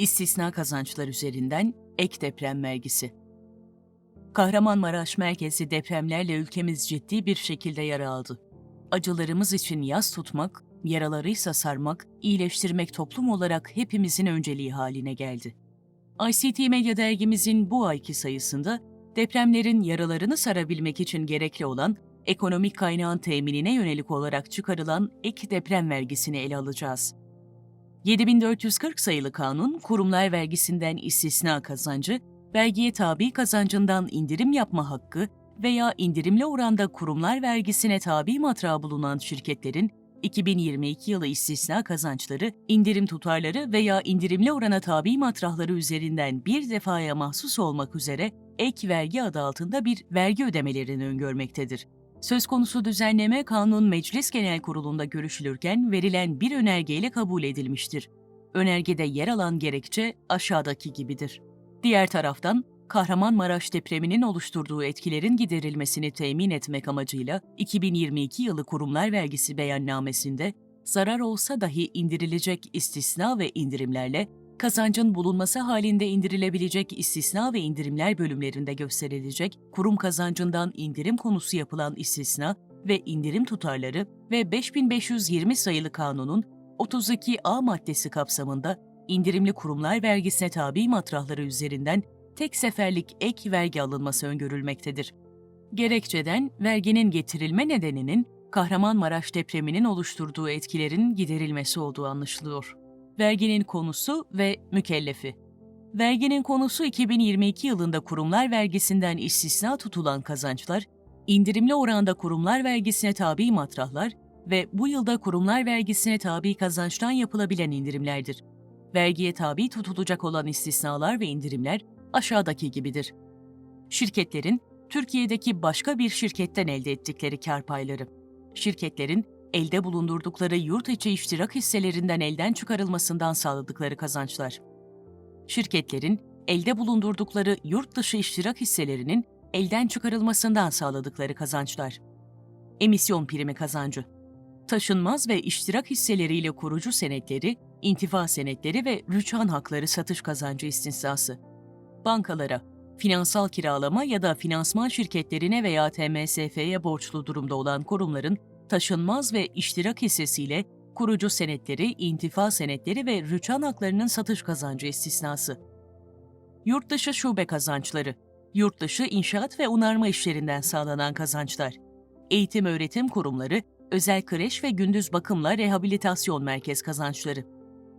İstisna kazançlar üzerinden ek deprem vergisi. Kahramanmaraş merkezi depremlerle ülkemiz ciddi bir şekilde yara aldı. Acılarımız için yas tutmak, yaralarıysa sarmak, iyileştirmek toplum olarak hepimizin önceliği haline geldi. ICT Medya dergimizin bu ayki sayısında depremlerin yaralarını sarabilmek için gerekli olan ekonomik kaynağın teminine yönelik olarak çıkarılan ek deprem vergisini ele alacağız. 7440 sayılı kanun, kurumlar vergisinden istisna kazancı, vergiye tabi kazancından indirim yapma hakkı veya indirimli oranda kurumlar vergisine tabi matrağı bulunan şirketlerin 2022 yılı istisna kazançları, indirim tutarları veya indirimli orana tabi matrahları üzerinden bir defaya mahsus olmak üzere ek vergi adı altında bir vergi ödemelerini öngörmektedir. Söz konusu düzenleme Kanun Meclis Genel Kurulu'nda görüşülürken verilen bir önergeyle kabul edilmiştir. Önergede yer alan gerekçe aşağıdaki gibidir. Diğer taraftan Kahramanmaraş depreminin oluşturduğu etkilerin giderilmesini temin etmek amacıyla 2022 yılı kurumlar vergisi beyannamesinde zarar olsa dahi indirilecek istisna ve indirimlerle kazancın bulunması halinde indirilebilecek istisna ve indirimler bölümlerinde gösterilecek kurum kazancından indirim konusu yapılan istisna ve indirim tutarları ve 5520 sayılı kanunun 32A maddesi kapsamında indirimli kurumlar vergisine tabi matrahları üzerinden tek seferlik ek vergi alınması öngörülmektedir. Gerekçeden verginin getirilme nedeninin Kahramanmaraş depreminin oluşturduğu etkilerin giderilmesi olduğu anlaşılıyor. Verginin konusu ve mükellefi. Verginin konusu 2022 yılında kurumlar vergisinden istisna tutulan kazançlar, indirimli oranda kurumlar vergisine tabi matrahlar ve bu yılda kurumlar vergisine tabi kazançtan yapılabilen indirimlerdir. Vergiye tabi tutulacak olan istisnalar ve indirimler aşağıdaki gibidir. Şirketlerin Türkiye'deki başka bir şirketten elde ettikleri kar payları. Şirketlerin elde bulundurdukları yurt içi iştirak hisselerinden elden çıkarılmasından sağladıkları kazançlar. Şirketlerin elde bulundurdukları yurt dışı iştirak hisselerinin elden çıkarılmasından sağladıkları kazançlar. Emisyon primi kazancı. Taşınmaz ve iştirak hisseleriyle kurucu senetleri, intifa senetleri ve rüçhan hakları satış kazancı istisnası. Bankalara, finansal kiralama ya da finansman şirketlerine veya TMSF'ye borçlu durumda olan kurumların taşınmaz ve iştirak hissesiyle kurucu senetleri, intifa senetleri ve rüçhan haklarının satış kazancı istisnası. Yurtdışı şube kazançları, yurtdışı inşaat ve onarma işlerinden sağlanan kazançlar, eğitim öğretim kurumları, özel kreş ve gündüz bakımla rehabilitasyon merkez kazançları,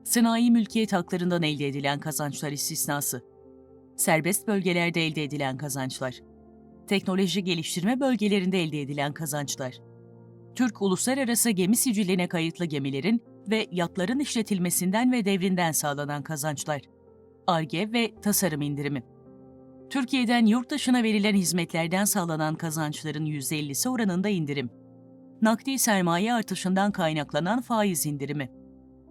sanayi mülkiyet haklarından elde edilen kazançlar istisnası, serbest bölgelerde elde edilen kazançlar, teknoloji geliştirme bölgelerinde elde edilen kazançlar, Türk Uluslararası Gemi Siciliğine kayıtlı gemilerin ve yatların işletilmesinden ve devrinden sağlanan kazançlar, ARGE ve tasarım indirimi. Türkiye'den yurt dışına verilen hizmetlerden sağlanan kazançların %50'si oranında indirim. Nakdi sermaye artışından kaynaklanan faiz indirimi.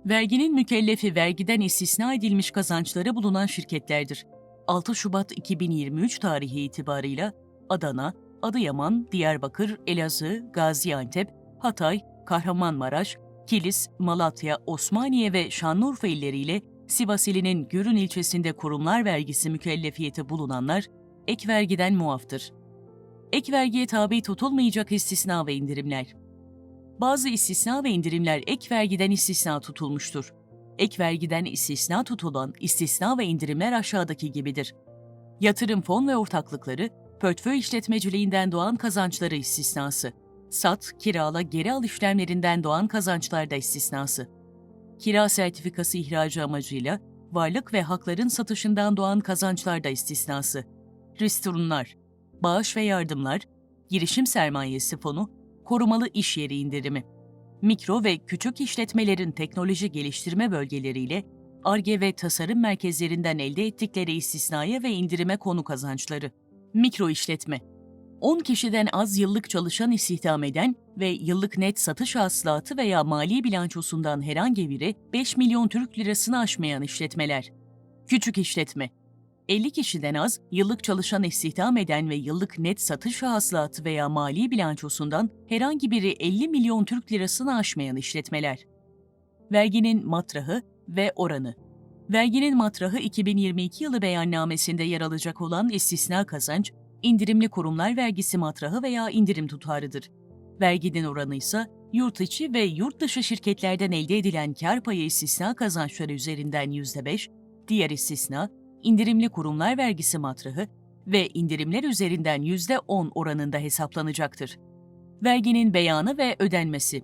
Verginin mükellefi vergiden istisna edilmiş kazançları bulunan şirketlerdir. 6 Şubat 2023 tarihi itibarıyla Adana, Adıyaman, Diyarbakır, Elazığ, Gaziantep, Hatay, Kahramanmaraş, Kilis, Malatya, Osmaniye ve Şanlıurfa illeriyle Sivas ilinin Gürün ilçesinde kurumlar vergisi mükellefiyeti bulunanlar ek vergiden muaftır. Ek vergiye tabi tutulmayacak istisna ve indirimler. Bazı istisna ve indirimler ek vergiden istisna tutulmuştur. Ek vergiden istisna tutulan istisna ve indirimler aşağıdaki gibidir. Yatırım fon ve ortaklıkları, portföy işletmeciliğinden doğan kazançları istisnası. Sat, kirala, geri al işlemlerinden doğan kazançlarda istisnası. Kira sertifikası ihracı amacıyla varlık ve hakların satışından doğan kazançlarda istisnası. Risturunlar, bağış ve yardımlar, girişim sermayesi fonu, korumalı iş yeri indirimi. Mikro ve küçük işletmelerin teknoloji geliştirme bölgeleriyle ARGE ve tasarım merkezlerinden elde ettikleri istisnaya ve indirime konu kazançları. Mikro işletme 10 kişiden az yıllık çalışan istihdam eden ve yıllık net satış hasılatı veya mali bilançosundan herhangi biri 5 milyon Türk lirasını aşmayan işletmeler. Küçük işletme 50 kişiden az, yıllık çalışan istihdam eden ve yıllık net satış hasılatı veya mali bilançosundan herhangi biri 50 milyon Türk lirasını aşmayan işletmeler. Verginin matrahı ve oranı Verginin matrahı 2022 yılı beyannamesinde yer alacak olan istisna kazanç, indirimli kurumlar vergisi matrahı veya indirim tutarıdır. Verginin oranı ise yurt içi ve yurt dışı şirketlerden elde edilen kar payı istisna kazançları üzerinden %5, diğer istisna, indirimli kurumlar vergisi matrahı ve indirimler üzerinden %10 oranında hesaplanacaktır. Verginin beyanı ve ödenmesi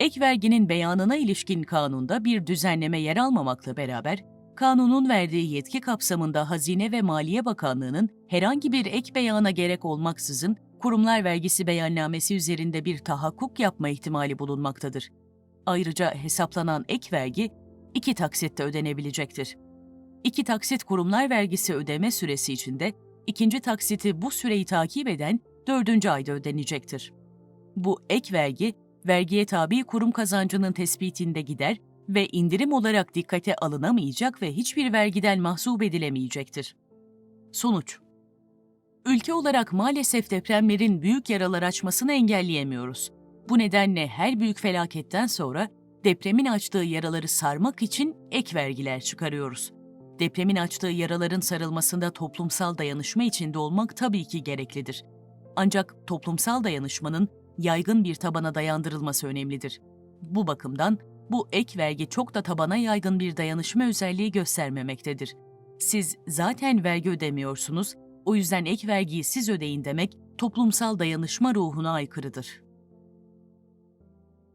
Ek verginin beyanına ilişkin kanunda bir düzenleme yer almamakla beraber, kanunun verdiği yetki kapsamında Hazine ve Maliye Bakanlığı'nın herhangi bir ek beyana gerek olmaksızın kurumlar vergisi beyannamesi üzerinde bir tahakkuk yapma ihtimali bulunmaktadır. Ayrıca hesaplanan ek vergi iki taksitte ödenebilecektir. İki taksit kurumlar vergisi ödeme süresi içinde ikinci taksiti bu süreyi takip eden dördüncü ayda ödenecektir. Bu ek vergi, vergiye tabi kurum kazancının tespitinde gider ve indirim olarak dikkate alınamayacak ve hiçbir vergiden mahsup edilemeyecektir. Sonuç Ülke olarak maalesef depremlerin büyük yaralar açmasını engelleyemiyoruz. Bu nedenle her büyük felaketten sonra depremin açtığı yaraları sarmak için ek vergiler çıkarıyoruz. Depremin açtığı yaraların sarılmasında toplumsal dayanışma içinde olmak tabii ki gereklidir. Ancak toplumsal dayanışmanın yaygın bir tabana dayandırılması önemlidir. Bu bakımdan bu ek vergi çok da tabana yaygın bir dayanışma özelliği göstermemektedir. Siz zaten vergi ödemiyorsunuz, o yüzden ek vergiyi siz ödeyin demek toplumsal dayanışma ruhuna aykırıdır.